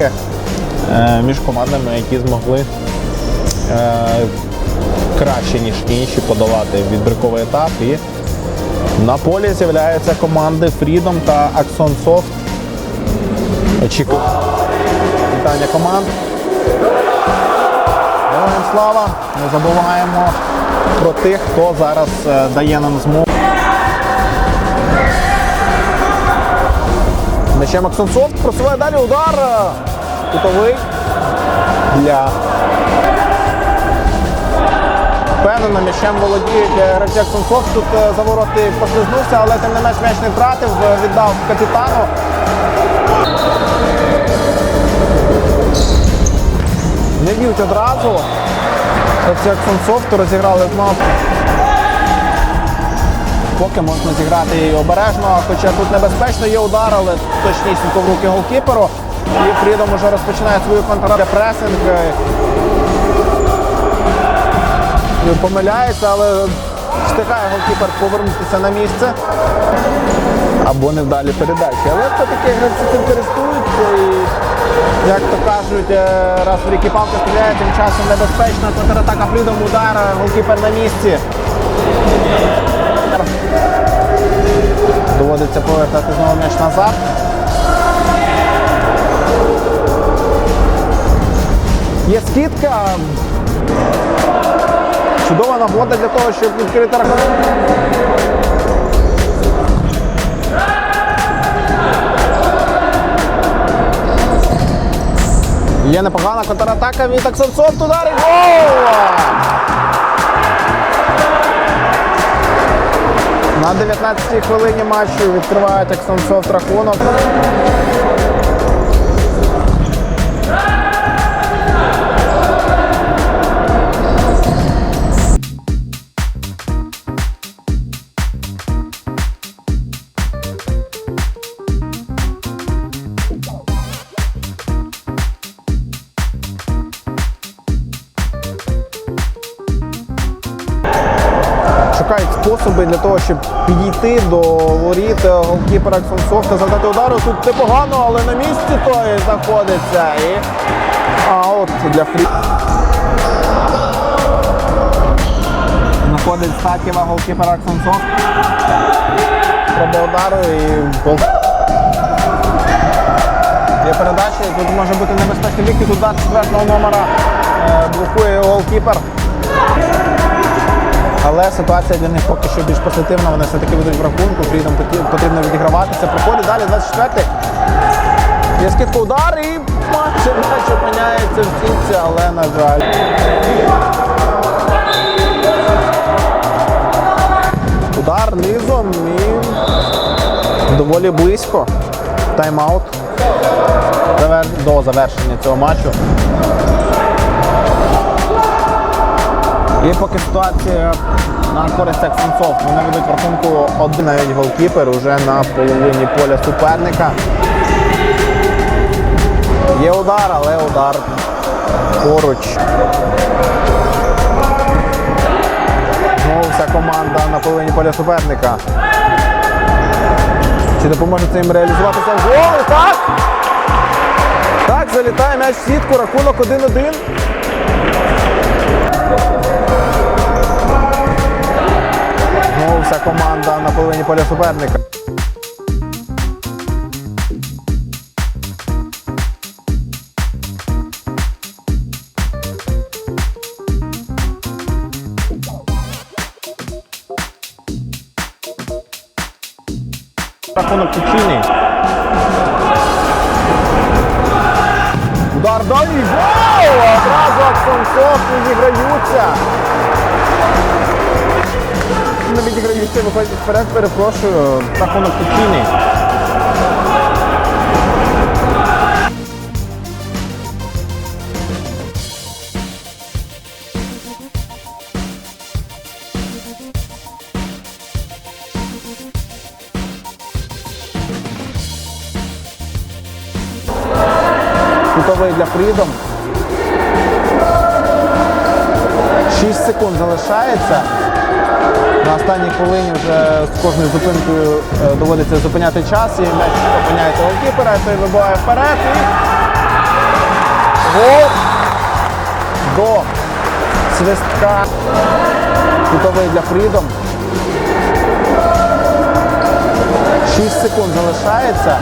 е, між командами, які змогли е, краще, ніж інші, подолати відбірковий етап. І на полі з'являються команди Freedom та Axon Soft. Очікую. Вітання команд. Героям слава! Не забуваємо про тих, хто зараз е, дає нам змогу. Axon Soft просуває далі удар. е, Кутовий для Впевнено, м'ячем володіють е, гравці Soft. Тут е, за вороти послизнувся, але тим не менш м'яч не втратив, віддав капітану. Не б'ють одразу. Гравці Axon Soft розіграли знову. Поки можна зіграти і обережно, хоча тут небезпечно є удар, але точнісінько в руки голкіперу. І Фрідом уже розпочинає свою контрпресинг. І Помиляється, але встигає голкіпер повернутися на місце. Або невдалі передачі. Але хто такі гравці цим користуються і, як то кажуть, е, раз в ріки палка стріляє, тим часом небезпечна контратака Фрідом удар, голкіпер на місці. Доводиться повертати знову м'яч назад. Є скидка. Чудова нагода для того, щоб відкрити рахунок. Є непогана контратака від Аксенсов. Удар і гол! На 19-й хвилині матчу відкривають Аксенсов рахунок. Шукають способи для того, щоб підійти до воріт е, голкіпера Аксонсофта, завдати удару. Тут непогано, але на місці той знаходиться. І аут для фрі. Знаходить Статєва голкіпера Аксонсофт. Проба удару і гол. Є передача, тут може бути небезпечний вихід, удар четвертого номера е, блокує голкіпер. Але ситуація для них поки що більш позитивна. Вони все-таки ведуть в рахунку. Фрідом потрібно відіграватися. Проходить далі 24-й. Є скидка удар і матч м'яч опиняється в сітці, але на жаль. Удар низом і доволі близько. Тайм-аут. До завершення цього матчу. І поки ситуація на користь Аксенцов. Вони ведуть рахунку один навіть голкіпер уже на половині поля суперника. Є удар, але удар поруч. Знову вся команда на половині поля суперника. Чи допоможе це їм реалізуватися в гол? Так! Так, залітає м'яч в сітку, рахунок 1-1. Команда на половині поля суперника. Рахунок Чечини. Удар далі. Гол! Одразу Аксонцов відіграються. Відіграються, виходять вперед, перепрошую. Рахунок Чечини. Кутовий для Фрідом. 6 секунд залишається. На останній хвилині вже з кожною зупинкою е, доводиться зупиняти час і м'яч опиняється голкіпера, той вибиває вперед. і Гол до свистка. Кутовий для Фрідом. 6 секунд залишається.